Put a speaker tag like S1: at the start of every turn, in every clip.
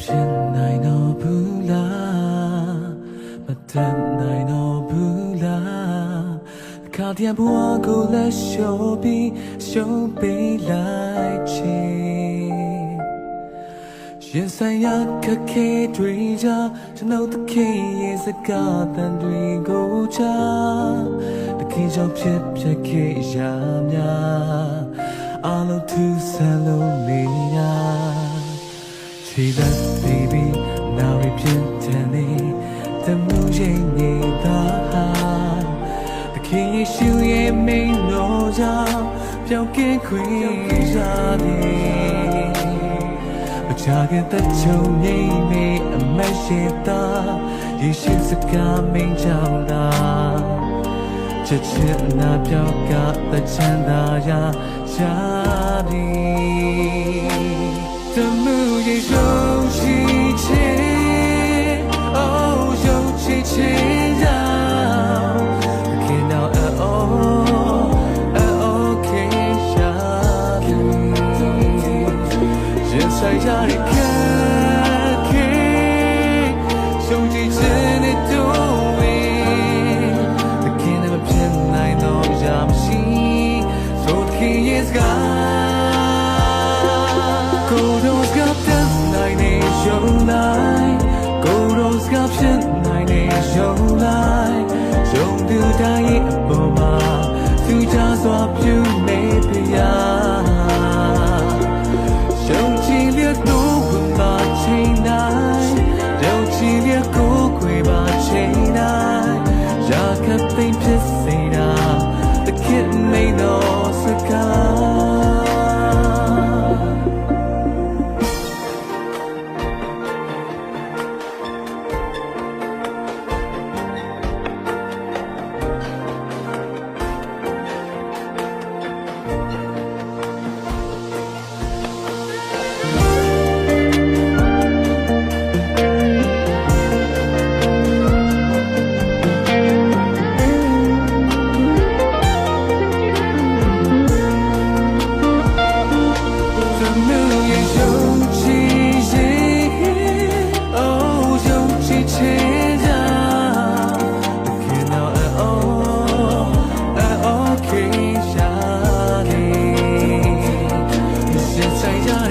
S1: ဖြစ်နိုင်တော့ဘူးလားမတတ်နိုင်တော့ဘူးလားခါတည်းဘဝကိုလက်လျှော်ပြီးရှုံးပေးလိုက်ချင်ရင်ဆိုင်ရခက်ခဲတွေကြကျွန်ုပ်သခင်ရဲ့စကားတန်တွေကိုချာတခင်ကြောင့်ဖြစ်ဖြစ်ခဲ့ရများအလုံးသူဆန်လို့ နေရခြေသက် baby now we ဖြစ်တယ်နေတမှုရင်နေတာဟာတခင်ယေရှုရဲ့မိန်တော်ကြောင့်ပြောင်းကင်းခွင့်ရတယ်မချခင်တဲ့ချုံနေမေအမရှိတာယေရှုစကားမင်းကြောင့်သာချက်ချင်းနာပြောက်ကတချမ်းသာရာရှာပြီတမှု ယေရှုရှိချေအိုးယုံချစ်ချေရာခင်တော်အော်အော်ခေရှာပြီရင်ဆိုင်ရတဲ့ခက်ခဲဆုံး နိုင်နေရုံလိုက်ကိုယ်တော်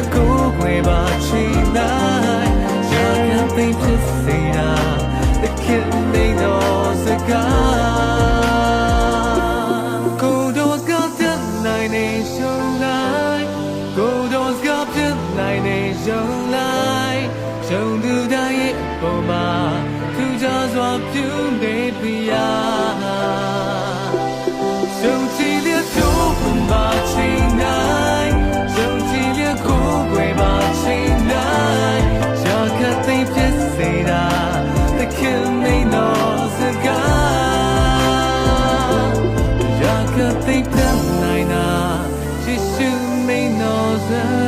S1: ကြည်လျက်ကိုခွေပါချိန်တိုင်းရာခံသိမ်းဖြစ်စေတာတခင်နေတော်စကားကိုယ်တော်စကားပြတ်နိုင်နေရှုံးလိုက်ကိုယ်တော်စကားပြတ်နိုင်နေရှုံးလိုက်ရှုံးသူတိုင်းရဲ့ပေါ်မှာသူကြစွာပြုနေပြရာရှုံးချီလျက်တို့ဘုံ They don't know.